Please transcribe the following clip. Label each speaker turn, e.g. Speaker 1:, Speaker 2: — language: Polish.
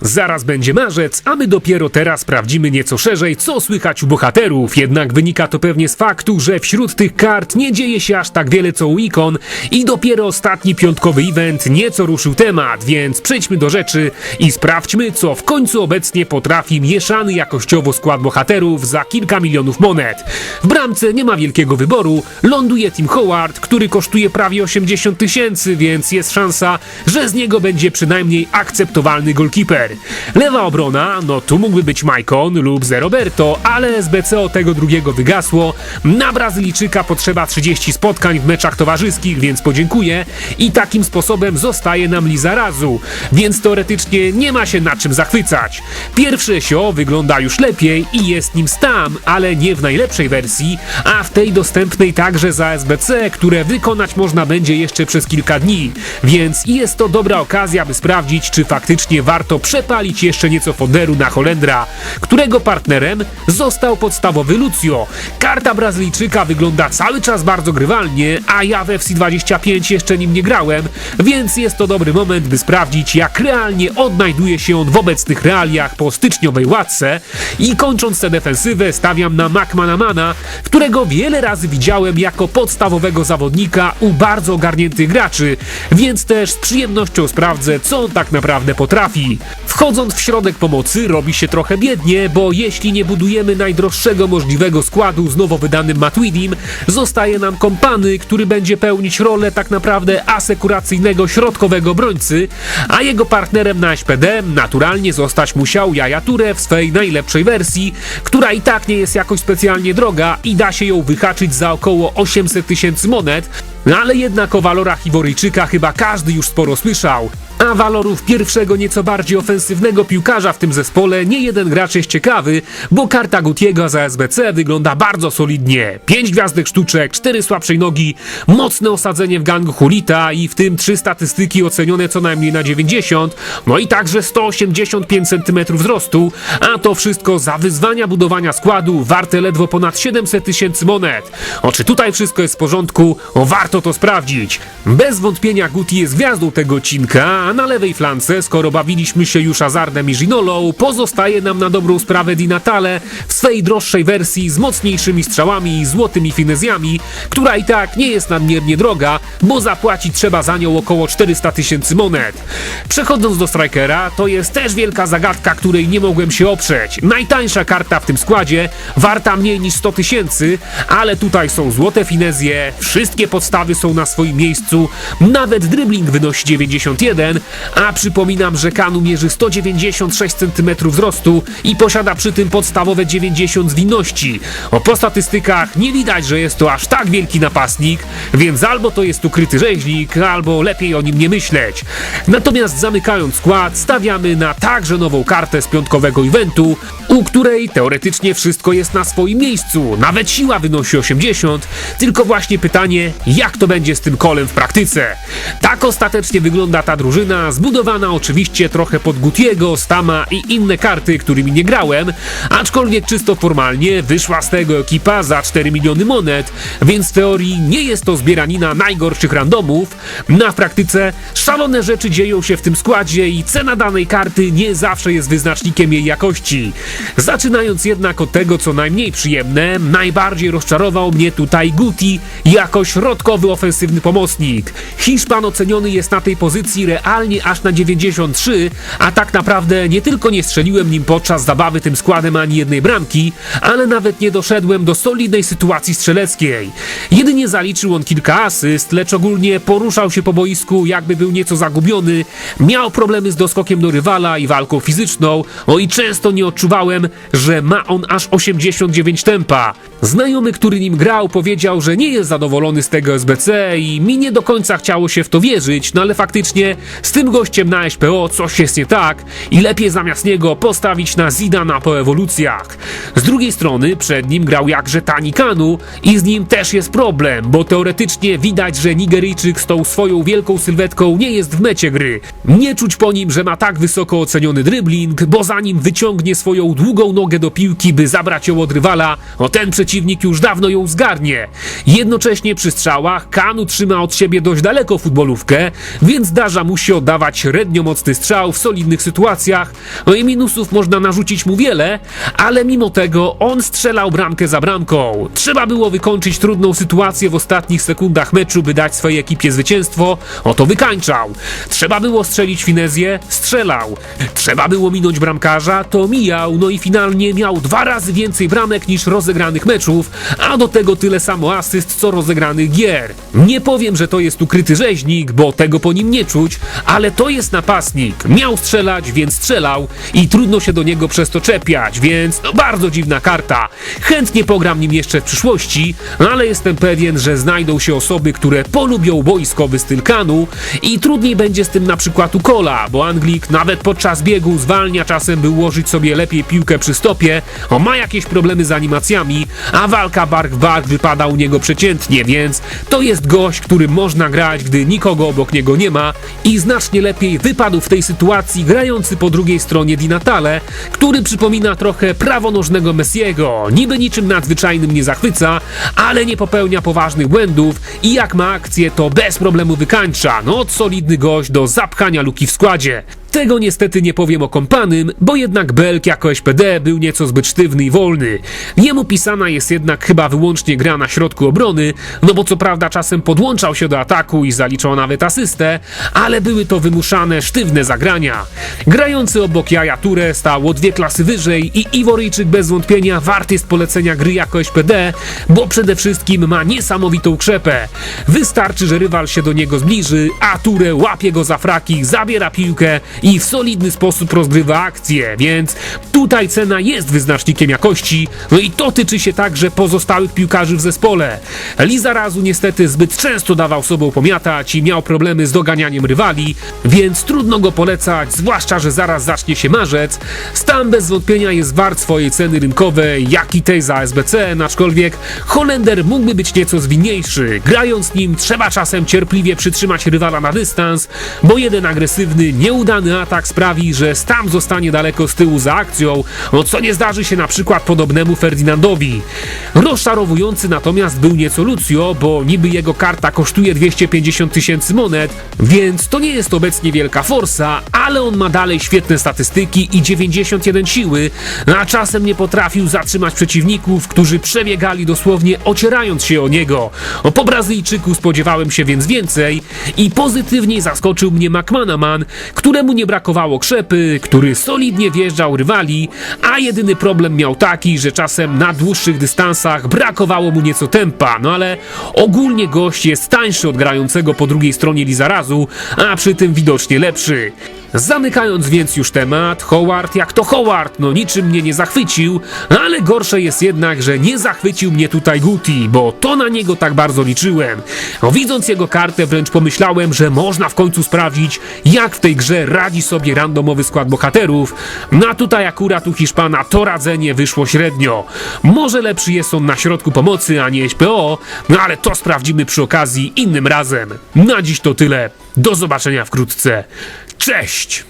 Speaker 1: Zaraz będzie marzec, a my dopiero teraz sprawdzimy nieco szerzej, co słychać u bohaterów. Jednak wynika to pewnie z faktu, że wśród tych kart nie dzieje się aż tak wiele co u ikon i dopiero ostatni piątkowy event nieco ruszył temat, więc przejdźmy do rzeczy i sprawdźmy, co w końcu obecnie potrafi mieszany jakościowo skład bohaterów za kilka milionów monet. W bramce nie ma wielkiego wyboru, ląduje Tim Howard, który kosztuje prawie 80 tysięcy, więc jest szansa, że z niego będzie przynajmniej akceptowalny golkiper. Lewa obrona, no tu mógłby być Maicon lub Ze Roberto, ale SBC od tego drugiego wygasło. Na Brazylijczyka potrzeba 30 spotkań w meczach towarzyskich, więc podziękuję. I takim sposobem zostaje nam Lizarazu, więc teoretycznie nie ma się na czym zachwycać. Pierwsze sio wygląda już lepiej i jest nim Stam, ale nie w najlepszej wersji, a w tej dostępnej także za SBC, które wykonać można będzie jeszcze przez kilka dni. Więc jest to dobra okazja, by sprawdzić, czy faktycznie warto przepalić jeszcze nieco foderu na Holendra, którego partnerem został podstawowy Lucio. Karta Brazylijczyka wygląda cały czas bardzo grywalnie, a ja w FC25 jeszcze nim nie grałem, więc jest to dobry moment, by sprawdzić, jak realnie odnajduje się on w obecnych realiach po styczniowej łatce. I kończąc tę defensywę, stawiam na McManamana, którego wiele razy widziałem jako podstawowego zawodnika u bardzo ogarniętych graczy, więc też z przyjemnością sprawdzę, co on tak naprawdę potrafi. Wchodząc w środek pomocy robi się trochę biednie, bo jeśli nie budujemy najdroższego możliwego składu z nowo wydanym Matuidim, zostaje nam kompany, który będzie pełnić rolę tak naprawdę asekuracyjnego środkowego obrońcy, a jego partnerem na SPD naturalnie zostać musiał Jaja Ture w swej najlepszej wersji, która i tak nie jest jakoś specjalnie droga i da się ją wyhaczyć za około 800 tysięcy monet, ale jednak o walorach Iworyjczyka chyba każdy już sporo słyszał. A walorów pierwszego nieco bardziej ofensywnego piłkarza w tym zespole nie jeden gracz jest ciekawy, bo karta Gutiego za SBC wygląda bardzo solidnie. 5 gwiazdek sztuczek, 4 słabszej nogi, mocne osadzenie w gangu Hulita i w tym 3 statystyki ocenione co najmniej na 90, no i także 185 cm wzrostu, a to wszystko za wyzwania budowania składu warte ledwo ponad 700 tysięcy monet. O czy tutaj wszystko jest w porządku? O warto to sprawdzić. Bez wątpienia Guti jest gwiazdą tego odcinka, a na lewej flance, skoro bawiliśmy się już Azardem i Ginolą, pozostaje nam na dobrą sprawę Di Natale w swej droższej wersji z mocniejszymi strzałami i złotymi finezjami, która i tak nie jest nadmiernie droga, bo zapłacić trzeba za nią około 400 tysięcy monet. Przechodząc do Strikera, to jest też wielka zagadka, której nie mogłem się oprzeć. Najtańsza karta w tym składzie, warta mniej niż 100 tysięcy, ale tutaj są złote finezje, wszystkie podstawy są na swoim miejscu, nawet dribbling wynosi 91, a przypominam, że Kanu mierzy 196 cm wzrostu i posiada przy tym podstawowe 90 zwinności. O po statystykach nie widać, że jest to aż tak wielki napastnik, więc albo to jest ukryty rzeźnik, albo lepiej o nim nie myśleć. Natomiast zamykając skład, stawiamy na także nową kartę z piątkowego eventu, u której teoretycznie wszystko jest na swoim miejscu, nawet siła wynosi 80, tylko właśnie pytanie, jak to będzie z tym kolem w praktyce. Tak ostatecznie wygląda ta drużyna, zbudowana oczywiście trochę pod Gutiego, Stama i inne karty, którymi nie grałem, aczkolwiek czysto formalnie wyszła z tego ekipa za 4 miliony monet, więc w teorii nie jest to zbieranina najgorszych randomów, na praktyce szalone rzeczy dzieją się w tym składzie i cena danej karty nie zawsze jest wyznacznikiem jej jakości. Zaczynając jednak od tego, co najmniej przyjemne, najbardziej rozczarował mnie tutaj Guti jako środkowy ofensywny pomocnik. Hiszpan oceniony jest na tej pozycji realnie aż na 93, a tak naprawdę nie tylko nie strzeliłem nim podczas zabawy tym składem ani jednej bramki, ale nawet nie doszedłem do solidnej sytuacji strzeleckiej. Jedynie zaliczył on kilka asyst, lecz ogólnie poruszał się po boisku jakby był nieco zagubiony, miał problemy z doskokiem do rywala i walką fizyczną, o i często nie odczuwałem, że ma on aż 89 tempa. Znajomy, który nim grał, powiedział, że nie jest zadowolony z tego SBC i mi nie do końca chciało się w to wierzyć, no ale faktycznie z tym gościem na SPO coś jest nie tak i lepiej zamiast niego postawić na Zidana po ewolucjach. Z drugiej strony przed nim grał jakże Tani Kanu i z nim też jest problem, bo teoretycznie widać, że Nigeryjczyk z tą swoją wielką sylwetką nie jest w mecie gry. Nie czuć po nim, że ma tak wysoko oceniony dribbling, bo zanim wyciągnie swoją długą nogę do piłki, by zabrać ją od rywala, o ten przeciwnik już dawno ją zgarnie. Jednocześnie przy strzałach Kanu trzyma od siebie dość daleko futbolówkę, więc zdarza mu się oddawać średnio mocny strzał w solidnych sytuacjach. No i minusów można narzucić mu wiele, ale mimo tego on strzelał bramkę za bramką. Trzeba było wykończyć trudną sytuację w ostatnich sekundach meczu, by dać swojej ekipie zwycięstwo. Oto wykańczał. Trzeba było strzelić finezję, strzelał. Trzeba było minąć bramkarza, to mijał. No i finalnie miał dwa razy więcej bramek niż rozegranych meczów, a do tego tyle samo asyst co rozegranych gier. Nie powiem, że to jest ukryty rzeźnik, bo tego po nim nie czuć, ale to jest napastnik. Miał strzelać, więc strzelał i trudno się do niego przez to czepiać, więc no bardzo dziwna karta. Chętnie pogram nim jeszcze w przyszłości, ale jestem pewien, że znajdą się osoby, które polubią boiskowy styl Kanu i trudniej będzie z tym na przykład u Kola, bo Anglik nawet podczas biegu zwalnia czasem, by ułożyć sobie lepiej piłkę przy stopie, o ma jakieś problemy z animacjami, a walka bark w bark wypada u niego przeciętnie, więc to jest gość, który można grać, gdy nikogo obok niego nie ma i znacznie lepiej wypadł w tej sytuacji grający po drugiej stronie Di Natale, który przypomina trochę prawonożnego Messiego. Niby niczym nadzwyczajnym nie zachwyca, ale nie popełnia poważnych błędów i jak ma akcję, to bez problemu wykańcza. No, solidny gość do zapchania luki w składzie. Tego niestety nie powiem o kompanym, bo jednak Belk jako SPD był nieco zbyt sztywny i wolny. Jemu pisana jest jednak chyba wyłącznie gra na środku obrony, no bo co prawda czasem podłączał się do ataku i zaliczał nawet asystę, ale były to wymuszane, sztywne zagrania. Grający obok Jaja Ture stał o dwie klasy wyżej i Iworyjczyk bez wątpienia wart jest polecenia gry jako SPD, bo przede wszystkim ma niesamowitą krzepę. Wystarczy, że rywal się do niego zbliży, a Ture łapie go za fraki, zabiera piłkę i w solidny sposób rozgrywa akcję, więc tutaj cena jest wyznacznikiem jakości, no i to tyczy się także pozostałych piłkarzy w zespole. Lizarazu niestety zbyt często dawał sobą pomiatać i miał problemy z doganianiem rywali, więc trudno go polecać, zwłaszcza, że zaraz zacznie się marzec. Stam bez wątpienia jest wart swojej ceny rynkowej, jak i tej za SBC, aczkolwiek Holender mógłby być nieco zwinniejszy. Grając nim trzeba czasem cierpliwie przytrzymać rywala na dystans, bo jeden agresywny, nieudany atak sprawi, że Stam zostanie daleko z tyłu za akcją, no co nie zdarzy się na przykład podobnemu Ferdinandowi. Rozczarowujący natomiast był nieco Lucio, bo niby jego karta kosztuje 250 tysięcy monet, więc to nie jest obecnie wielka forsa, ale on ma dalej świetne statystyki i 91 siły, a czasem nie potrafił zatrzymać przeciwników, którzy przebiegali dosłownie ocierając się o niego. Po Brazylijczyku spodziewałem się więc więcej i pozytywnie zaskoczył mnie McManaman, któremu brakowało krzepy, który solidnie wjeżdżał rywali, a jedyny problem miał taki, że czasem na dłuższych dystansach brakowało mu nieco tempa, no ale ogólnie gość jest tańszy od grającego po drugiej stronie Lizarazu, a przy tym widocznie lepszy. Zamykając więc już temat, Howard jak to Howard, no niczym mnie nie zachwycił, ale gorsze jest jednak, że nie zachwycił mnie tutaj Guti, bo to na niego tak bardzo liczyłem. No, widząc jego kartę wręcz pomyślałem, że można w końcu sprawdzić, jak w tej grze radzi sobie randomowy skład bohaterów, no tutaj akurat u Hiszpana to radzenie wyszło średnio. Może lepszy jest on na środku pomocy, a nie SPO, no ale to sprawdzimy przy okazji innym razem. Na dziś to tyle. Do zobaczenia wkrótce. Cześć!